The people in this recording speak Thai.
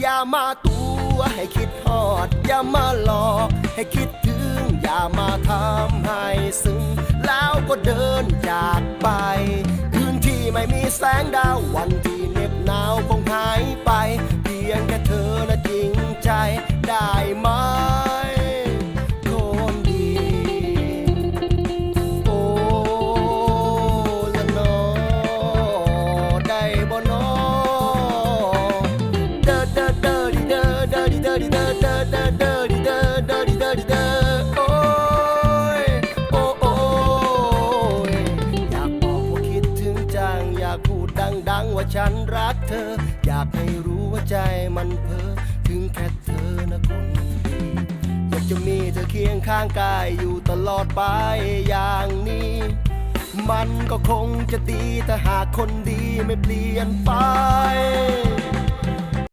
อย่ามาตัวให้คิดฮอด อย่ามาหลอกให้คิดถึง อย่ามาทำให้ซึ้งแล้วก็เดินจากไป คืนที่ไม่มีแสงดาววัน ด้อดิเดอเดอเดอเดอด้อดิเดอเดอดิเดอดิเดอโอ้ยโอ้โอ้ยอยากบอกว่าคิดถึงจังอยากพูดดังๆว่าฉันรักเธอ อยากให้รู้ว่าใจมันเพ้อถึงแค่เธอนะคนดีอยากจะมีเธอเคียงข้างกายอยู่ตลอดไปอย่างนี้ มันก็คงจะดีถ้าหากคนดีไม่เปลี่ยนไป